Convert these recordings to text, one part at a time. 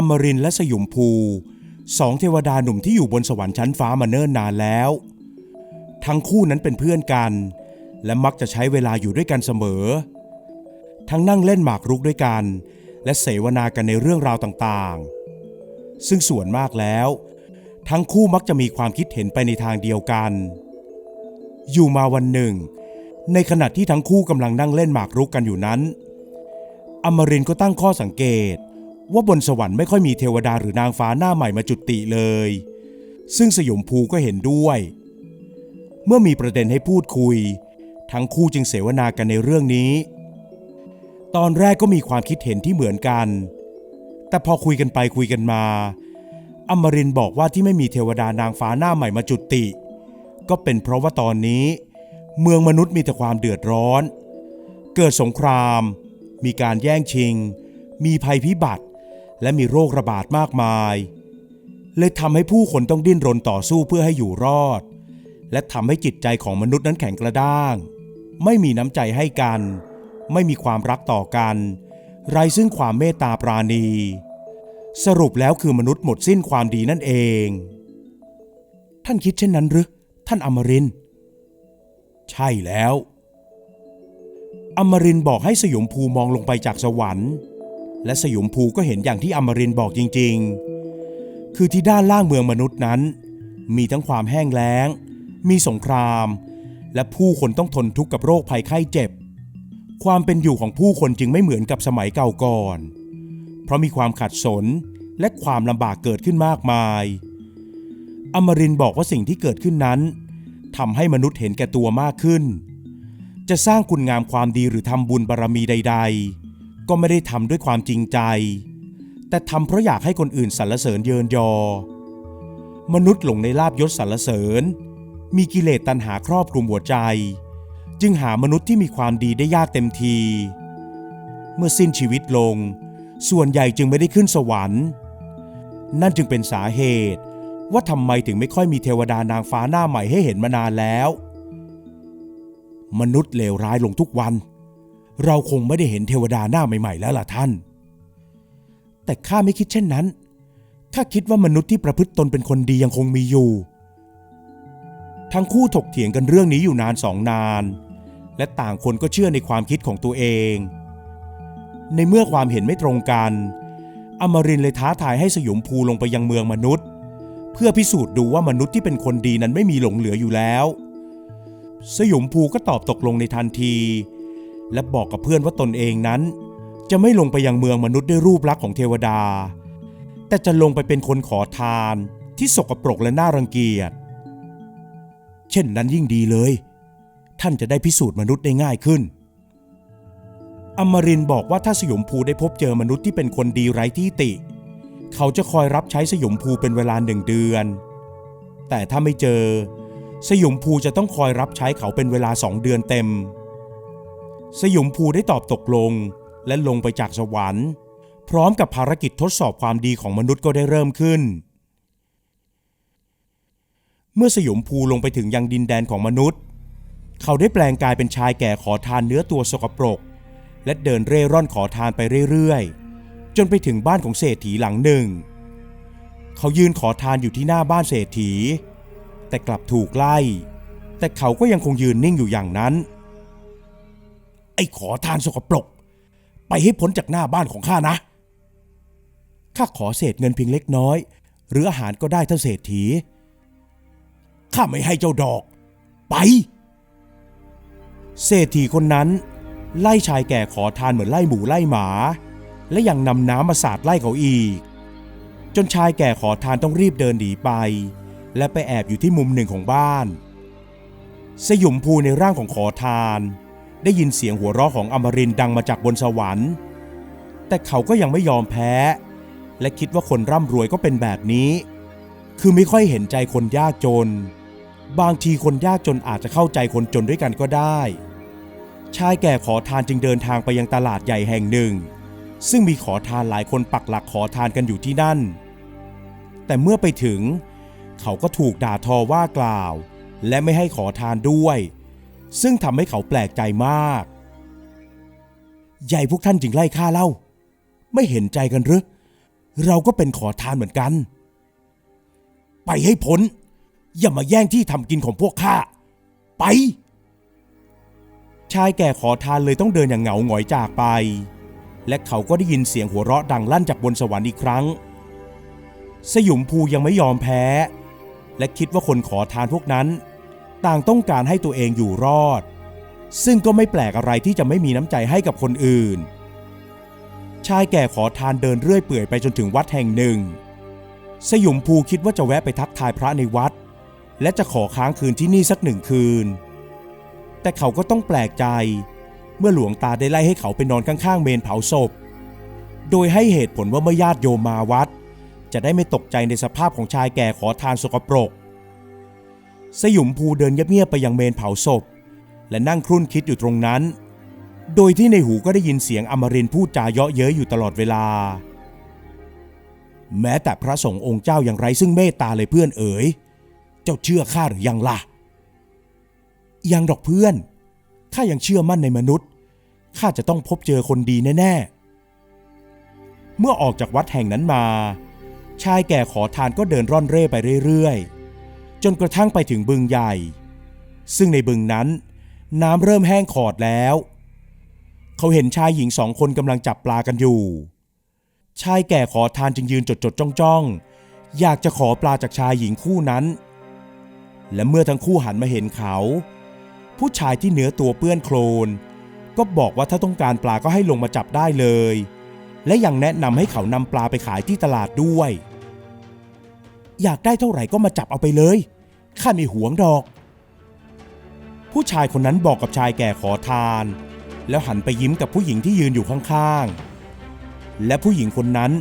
อมรินและสยุมภูสองเทวดาหนุ่มที่อยู่บนสวรรค์ชั้นฟ้ามาเนิ่นนานแล้ว ทั้งคู่นั้นเป็นเพื่อนกัน และมักจะใช้เวลาอยู่ด้วยกันเสมอ ทั้งนั่งเล่นหมากรุกด้วยกัน และเสวนากันในเรื่องราวต่างๆ ซึ่งส่วนมากแล้ว ทั้งคู่มักจะมีความคิดเห็นไปในทางเดียวกัน อยู่มาวันหนึ่ง ในขณะที่ทั้งคู่กำลังนั่งเล่นหมากรุกกันอยู่นั้น อมรินก็ตั้งข้อสังเกต ว่าบนสวรรค์ไม่ค่อยมีเทวดาหรือนางฟ้าหน้าใหม่มาจุติเลย ซึ่งสยมภูก็เห็นด้วย เมื่อมีประเด็นให้พูดคุย ทั้งคู่จึงเสวนากันในเรื่องนี้ ตอนแรกก็มีความคิดเห็นที่เหมือนกัน แต่พอคุยกันไปคุยกันมา อมรินบอกว่าที่ไม่มีเทวดานางฟ้าหน้าใหม่มาจุติ ก็เป็นเพราะว่าตอนนี้ เมืองมนุษย์มีแต่ความเดือดร้อน เกิดสงคราม มีการแย่งชิงมีภัยพิบัติ และมีโรคระบาดมากมาย เลยทำให้ผู้คนต้องดิ้นรนต่อสู้เพื่อให้อยู่รอด และทำให้จิตใจของมนุษย์นั้นแข็งกระด้าง ไม่มีน้ำใจให้กัน ไม่มีความรักต่อกัน ไร้ซึ่งความเมตตาปราณี สรุปแล้วคือมนุษย์หมดสิ้นความดีนั่นเอง ท่านคิดเช่นนั้นหรือท่านอมรินใช่แล้ว อมรินบอกให้สยมภูมองลงไปจากสวรรค์ และสยุมภูก็เห็นอย่างที่อมรินบอกจริง ๆ คือที่ด้านล่างเมืองมนุษย์นั้น มีทั้งความแห้งแล้ง มีสงคราม และผู้คนต้องทนทุกข์กับโรคภัยไข้เจ็บ ความเป็นอยู่ของผู้คนจึงไม่เหมือนกับสมัยเก่าก่อน เพราะมีความขัดสนและความลำบากเกิดขึ้นมากมาย อมรินบอกว่าสิ่งที่เกิดขึ้นนั้นทำให้มนุษย์เห็นแก่ตัวมากขึ้น จะสร้างคุณงามความดีหรือทำบุญบารมีใด ๆ ก็ไม่ได้ทำด้วยความจริงใจ แต่ทำเพราะอยากให้คนอื่นสรรเสริญเยินยอ มนุษย์หลงในลาบยศสรรเสริญ มีกิเลสตัณหาครอบคลุมหัวใจ จึงหามนุษย์ที่มีความดีได้ยากเต็มที เมื่อสิ้นชีวิตลง ส่วนใหญ่จึงไม่ได้ขึ้นสวรรค์ นั่นจึงเป็นสาเหตุว่าทำไมถึงไม่ค่อยมีเทวดานางฟ้าหน้าใหม่ให้เห็นมานานแล้ว มนุษย์เลวร้ายลงทุกวัน เราคงไม่ได้เห็นเทวดาหน้าใหม่ๆแล้วล่ะท่าน แต่ข้าไม่คิดเช่นนั้น ข้าคิดว่ามนุษย์ที่ประพฤติตนเป็นคนดียังคงมีอยู่ ทั้งคู่ถกเถียงกันเรื่องนี้อยู่นานสองนาน และต่างคนก็เชื่อในความคิดของตัวเอง ในเมื่อความเห็นไม่ตรงกัน อมรินเลยท้าทายให้สยมภูลงไปยังเมืองมนุษย์ เพื่อพิสูจน์ดูว่ามนุษย์ที่เป็นคนดีนั้นไม่มีหลงเหลืออยู่แล้ว สยมภูก็ตอบตกลงในทันที และบอกกับเพื่อนว่าตนเองนั้น จะไม่ลงไปยังเมืองมนุษย์ด้วยรูปลักษณ์ของเทวดา แต่จะลงไปเป็นคนขอทานที่สกปรกและน่ารังเกียจ เช่นนั้นยิ่งดีเลย ท่านจะได้พิสูจน์มนุษย์ได้ง่ายขึ้น อมรินบอกว่าถ้าสยมภูได้พบเจอมนุษย์ที่เป็นคนดีไร้ที่ติ เขาจะคอยรับใช้สยมภูเป็นเวลาหนึ่งเดือน แต่ถ้าไม่เจอ สยมภูจะต้องคอยรับใช้เขาเป็นเวลาสองเดือนเต็ม สยมภูได้ตอบตกลง และลงไปจากสวรรค์ พร้อมกับภารกิจทดสอบความดีของมนุษย์ก็ได้เริ่มขึ้น เมื่อสยมภูลงไปถึงยังดินแดนของมนุษย์ เขาได้แปลงกายเป็นชายแก่ขอทานเนื้อตัวสกปรก และเดินเร่ร่อนขอทานไปเรื่อยๆ จนไปถึงบ้านของเศรษฐีหลังหนึ่ง เขายืนขอทานอยู่ที่หน้าบ้านเศรษฐี แต่กลับถูกไล่ แต่เขาก็ยังคงยืนนิ่งอยู่อย่างนั้น อ้ขอทานสกปรก ไปให้พ้นจากหน้าบ้านของข้านะ ข้าขอเศษเงินเพียงเล็กน้อย หรืออาหารก็ได้ท่านเศรษฐี ข้าไม่ให้เจ้าดอก ไป เศรษฐีคนนั้น ไล่ชายแก่ขอทานเหมือนไล่หมูไล่หมา และยังนำน้ำมาสาดไล่เขาอีก จนชายแก่ขอทานต้องรีบเดินหนีไป และไปแอบอยู่ที่มุมหนึ่งของบ้านสยุมภูในร่างของขอทาน ได้ยินเสียงหัวเราะของอมรินดังมาจากบนสวรรค์ แต่เขาก็ยังไม่ยอมแพ้ และคิดว่าคนร่ำรวยก็เป็นแบบนี้ คือไม่ค่อยเห็นใจคนยากจน บางทีคนยากจนอาจจะเข้าใจคนจนด้วยกันก็ได้ ชายแก่ขอทานจึงเดินทางไปยังตลาดใหญ่แห่งหนึ่ง ซึ่งมีขอทานหลายคนปักหลักขอทานกันอยู่ที่นั่น แต่เมื่อไปถึง เขาก็ถูกด่าทอว่ากล่าว และไม่ให้ขอทานด้วย ซึ่งทำให้เขาแปลกใจมากใหญ่พวกท่านจึงไล่ฆ่าเล่า ไม่เห็นใจกันหรือ เราก็เป็นขอทานเหมือนกัน ไปให้พ้น อย่ามาแย่งที่ทำกินของพวกข้า ไป ชายแก่ขอทานเลยต้องเดินอย่างเหงาหงอยจากไป และเขาก็ได้ยินเสียงหัวเราะดังลั่นจากบนสวรรค์อีกครั้ง สยุมภูยังไม่ยอมแพ้ และคิดว่าคนขอทานพวกนั้น ต่างต้องการให้ตัวเองอยู่รอด ซึ่งก็ไม่แปลกอะไรที่จะไม่มีน้ำใจให้กับคนอื่น ชายแก่ขอทานเดินเรื่อยเปื่อยไปจนถึงวัดแห่งหนึ่ง สยุมภูคิดว่าจะแวะไปทักทายพระในวัด และจะขอค้างคืนที่นี่สักหนึ่งคืน แต่เขาก็ต้องแปลกใจ เมื่อหลวงตาได้ไล่ให้เขาไปนอนข้างๆเมนเผาศพ โดยให้เหตุผลว่าเมื่อญาติโยมมาวัด จะได้ไม่ตกใจในสภาพของชายแก่ขอทานสกปรก สยุมภูเดินเงียบๆไปยังเมนเผาศพ และนั่งครุ่นคิดอยู่ตรงนั้น โดยที่ในหูก็ได้ยินเสียงอมรินพูดจาเยาะเย้ยอยู่ตลอดเวลา แม้แต่พระสงฆ์องค์เจ้ายังไรซึ่งเมตตาเลยเพื่อนเอ๋ย เจ้าเชื่อข้าหรือยังล่ะ ยังดอกเพื่อน ข้ายังเชื่อมั่นในมนุษย์ ข้าจะต้องพบเจอคนดีแน่ๆ เมื่อออกจากวัดแห่งนั้นมา ชายแก่ขอทานก็เดินร่อนเร่ไปเรื่อยๆ จนกระทั่งไปถึงบึงใหญ่ ซึ่งในบึงนั้น น้ำเริ่มแห้งขอดแล้ว เขาเห็นชายหญิงสองคนกำลังจับปลากันอยู่ ชายแก่ขอทานจึงยืนจดจดจ้องจ้องอยากจะขอปลาจากชายหญิงคู่นั้น และเมื่อทั้งคู่หันมาเห็นเขา ผู้ชายที่เนื้อตัวเปื้อนโคลน ก็บอกว่าถ้าต้องการปลาก็ให้ลงมาจับได้เลย และยังแนะนำให้เขานำปลาไปขายที่ตลาดด้วย อยากได้เท่าไหร่ก็มาจับเอาไปเลย ข้าไม่หวงดอก ผู้ชายคนนั้นบอกกับชายแก่ขอทาน แล้วหันไปยิ้มกับผู้หญิงที่ยืนอยู่ข้างๆ และผู้หญิงคนนั้น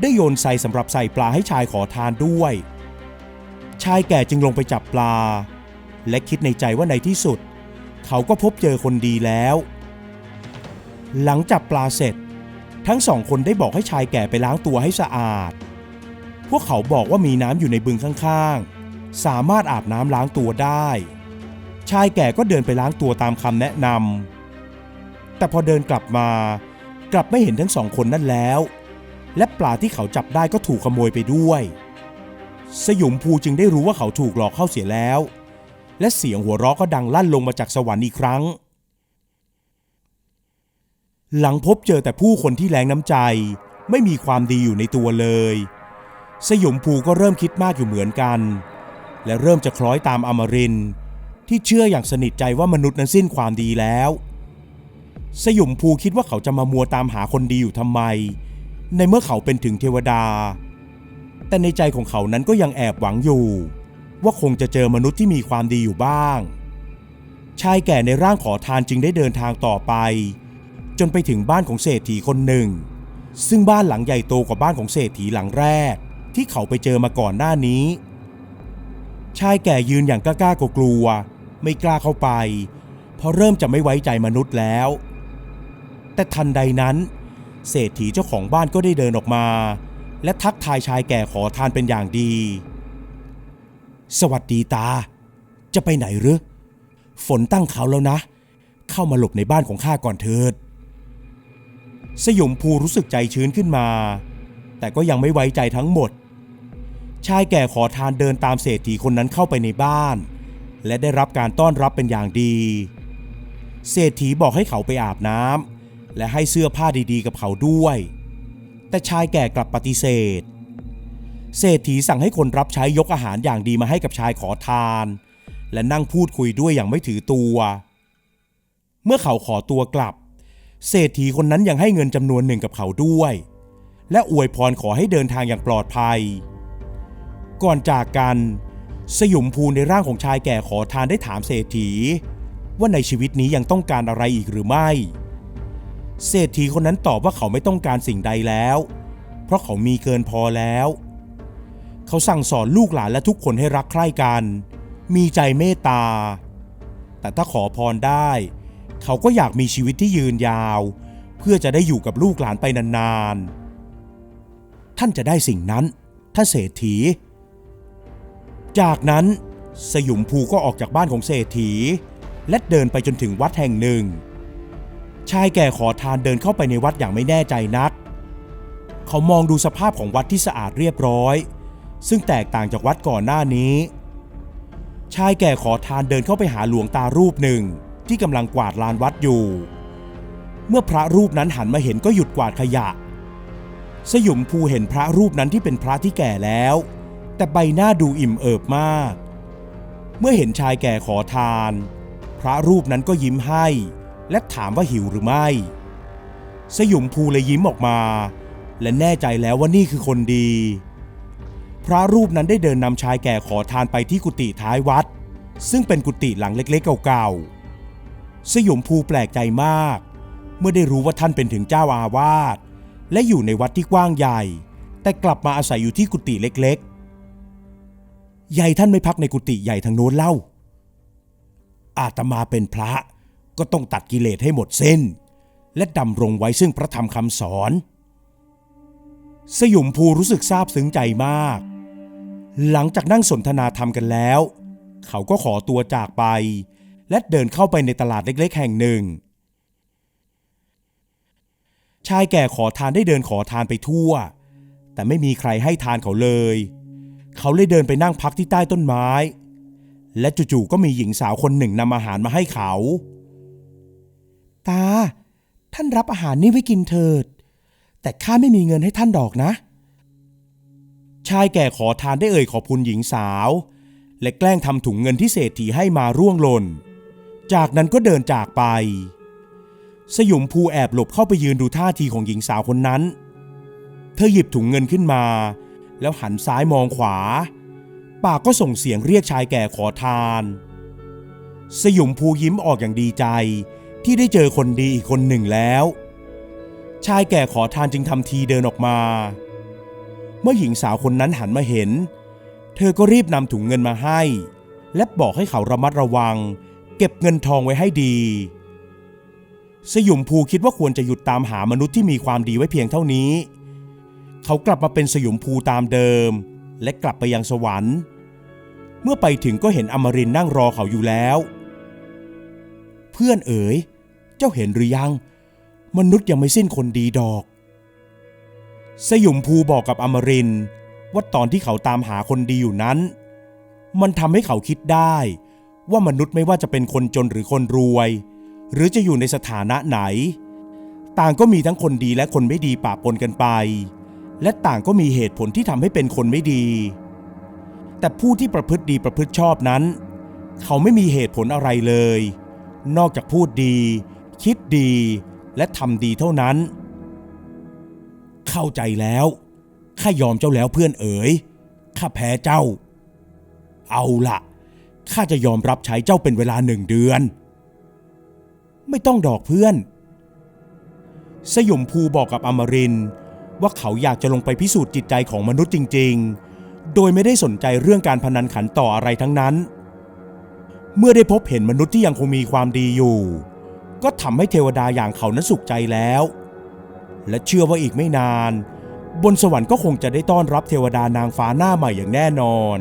ได้โยนใส่สำหรับใส่ปลาให้ชายขอทานด้วย ชายแก่จึงลงไปจับปลา และคิดในใจว่าในที่สุด เขาก็พบเจอคนดีแล้ว หลังจับปลาเสร็จ ทั้งสองคนได้บอกให้ชายแก่ไปล้างตัวให้สะอาด พวกเขาบอกว่ามีน้ำอยู่ในบึงข้างๆ สามารถอาบน้ำล้างตัวได้ ชายแก่ก็เดินไปล้างตัวตามคำแนะนำแต่พอเดินกลับมา กลับไม่เห็นทั้งสองคนนั่นแล้ว และปลาที่เขาจับได้ก็ถูกขโมยไปด้วย สยุมภูจึงได้รู้ว่าเขาถูกหลอกเข้าเสียแล้ว และเสียงหัวเราะก็ดังลั่นลงมาจากสวรรค์อีกครั้ง หลังพบเจอแต่ผู้คนที่แรงน้ำใจ ไม่มีความดีอยู่ในตัวเลย สยุมภูก็เริ่มคิดมากอยู่เหมือนกัน และเริ่มจะคล้อยตามอมรินที่เชื่ออย่างสนิทใจว่ามนุษย์นั้นสิ้นความดีแล้ว สยุมภูคิดว่าเขาจะมามัวตามหาคนดีอยู่ทำไม ในเมื่อเขาเป็นถึงเทวดา แต่ในใจของเขานั้นก็ยังแอบหวังอยู่ ว่าคงจะเจอมนุษย์ที่มีความดีอยู่บ้าง ชายแก่ในร่างขอทานจึงได้เดินทางต่อไป จนไปถึงบ้านของเศรษฐีคนหนึ่ง ซึ่งบ้านหลังใหญ่โตกว่าบ้านของเศรษฐีหลังแรก ที่เขาไปเจอมาก่อนหน้านี้ ชายแก่ยืนอย่างกล้าๆกลัวๆไม่กล้าเข้าไป เพราะเริ่มจะไม่ไว้ใจมนุษย์แล้ว แต่ทันใดนั้น เศรษฐีเจ้าของบ้านก็ได้เดินออกมา และทักทายชายแก่ขอทานเป็นอย่างดี สวัสดีตา จะไปไหนหรือฝนตั้งเขาแล้วนะ เข้ามาหลบในบ้านของข้าก่อนเถิดสยมภูรู้สึกใจชื้นขึ้นมา แต่ก็ยังไม่ไว้ใจทั้งหมด ชายแก่ขอทานเดินตามเศรษฐีคนนั้นเข้าไปในบ้าน และได้รับการต้อนรับเป็นอย่างดี เศรษฐีบอกให้เขาไปอาบน้ำและให้เสื้อผ้าดีๆ กับเขาด้วย แต่ชายแก่กลับปฏิเสธ เศรษฐีสั่งให้คนรับใช้ยกอาหารอย่างดีมาให้กับชายขอทาน และนั่งพูดคุยด้วยอย่างไม่ถือตัว เมื่อเขาขอตัวกลับ เศรษฐีคนนั้นยังให้เงินจำนวนหนึ่งกับเขาด้วย และอวยพรขอให้เดินทางอย่างปลอดภัย ก่อนจากกัน สยุมภูในร่างของชายแก่ขอทานได้ถามเศรษฐี ว่าในชีวิตนี้ยังต้องการอะไรอีกหรือไม่ เศรษฐีคนนั้นตอบว่าเขาไม่ต้องการสิ่งใดแล้ว เพราะเขามีเกินพอแล้ว เขาสั่งสอนลูกหลานและทุกคนให้รักใคร่กัน มีใจเมตตา แต่ถ้าขอพรได้ เขาก็อยากมีชีวิตที่ยืนยาว เพื่อจะได้อยู่กับลูกหลานไปนานๆ ท่านจะได้สิ่งนั้นท่านเศรษฐี จากนั้นสยุมภูก็ออกจากบ้านของเศรษฐี และเดินไปจนถึงวัดแห่งหนึ่ง ชายแก่ขอทานเดินเข้าไปในวัดอย่างไม่แน่ใจนัก เขามองดูสภาพของวัดที่สะอาดเรียบร้อย ซึ่งแตกต่างจากวัดก่อนหน้านี้ ชายแก่ขอทานเดินเข้าไปหาหลวงตารูปหนึ่งที่กำลังกวาดลานวัดอยู่ เมื่อพระรูปนั้นหันมาเห็นก็หยุดกวาดขยะ สยุมภูเห็นพระรูปนั้นที่เป็นพระที่แก่แล้ว แต่ใบหน้าดูอิ่มเอิบมาก เมื่อเห็นชายแก่ขอทาน พระรูปนั้นก็ยิ้มให้ และถามว่าหิวหรือไม่ สยุมภูเลยยิ้มออกมา และแน่ใจแล้วว่านี่คือคนดี พระรูปนั้นได้เดินนำชายแก่ขอทานไปที่กุฏิท้ายวัด ซึ่งเป็นกุฏิหลังเล็กๆเก่าๆ สยุมภูแปลกใจมาก เมื่อได้รู้ว่าท่านเป็นถึงเจ้าอาวาสและอยู่ในวัดที่กว้างใหญ่ แต่กลับมาอาศัยอยู่ที่กุฏิเล็กๆ ใหญ่ท่านไม่พักในกุฏิใหญ่ทางโน้นเล่า อาตมาเป็นพระก็ต้องตัดกิเลสให้หมดเส้น และดำรงไว้ซึ่งพระธรรมคำสอน สยุมภูรู้สึกซาบซึ้งใจมาก หลังจากนั่งสนทนาธรรมกันแล้ว เขาก็ขอตัวจากไป และเดินเข้าไปในตลาดเล็กๆ แห่งหนึ่ง ชายแก่ขอทานได้เดินขอทานไปทั่ว แต่ไม่มีใครให้ทานเขาเลย เขาเลยเดินไปนั่งพักที่ใต้ต้นไม้ และจู่ๆก็มีหญิงสาวคนหนึ่งนำอาหารมาให้เขา ตา ท่านรับอาหารนี้ไว้กินเถิด แต่ข้าไม่มีเงินให้ท่านดอกนะ ชายแก่ขอทานได้เอ่ยขอบคุณหญิงสาว และแกล้งทำถุงเงินที่เศรษฐีให้มาร่วงหล่น จากนั้นก็เดินจากไป สยุมภูแอบหลบเข้าไปยืนดูท่าทีของหญิงสาวคนนั้น เธอหยิบถุงเงินขึ้นมา แล้วหันซ้ายมองขวา ปากก็ส่งเสียงเรียกชายแก่ขอทาน สยุมภูยิ้มออกอย่างดีใจที่ได้เจอคนดีอีกคนหนึ่งแล้ว ชายแก่ขอทานจึงทำทีเดินออกมา เมื่อหญิงสาวคนนั้นหันมาเห็น เธอก็รีบนำถุงเงินมาให้ และบอกให้เขาระมัดระวัง เก็บเงินทองไว้ให้ดี สยุมภูคิดว่าควรจะหยุดตามหามนุษย์ที่มีความดีไว้เพียงเท่านี้ เขากลับมาเป็นสยุมภูตามเดิม และกลับไปยังสวรรค์ เมื่อไปถึงก็เห็นอมรินนั่งรอเขาอยู่แล้ว เพื่อนเอ๋ย เจ้าเห็นหรือยัง มนุษย์ยังไม่สิ้นคนดีดอก สยุมภูบอกกับอมรินว่าตอนที่เขาตามหาคนดีอยู่นั้น มันทำให้เขาคิดได้ว่ามนุษย์ไม่ว่าจะเป็นคนจนหรือคนรวย หรือจะอยู่ในสถานะไหน ต่างก็มีทั้งคนดีและคนไม่ดีปะปนกันไป และต่างก็มีเหตุผลที่ทำให้เป็นคนไม่ดี แต่ผู้ที่ประพฤติดีประพฤติชอบนั้น เขาไม่มีเหตุผลอะไรเลย นอกจากพูดดี คิดดีและทำดีเท่านั้น เข้าใจแล้วข้ายอมเจ้าแล้วเพื่อนเอ๋ยข้าแพ้เจ้า เอาละข้าจะยอมรับใช้เจ้าเป็นเวลาหนึ่งเดือน ไม่ต้องดอกเพื่อน สยมภูบอกกับอมรินทร์ ว่าเขาอยากจะลงไปพิสูจน์จิตใจของมนุษย์จริง ๆ โดยไม่ได้สนใจเรื่องการพนันขันต่ออะไรทั้งนั้น เมื่อได้พบเห็นมนุษย์ที่ยังคงมีความดีอยู่ ก็ทำให้เทวดาอย่างเขานั้นสุขใจแล้ว และเชื่อว่าอีกไม่นาน บนสวรรค์ก็คงจะได้ต้อนรับเทวดานางฟ้าหน้าใหม่อย่างแน่นอน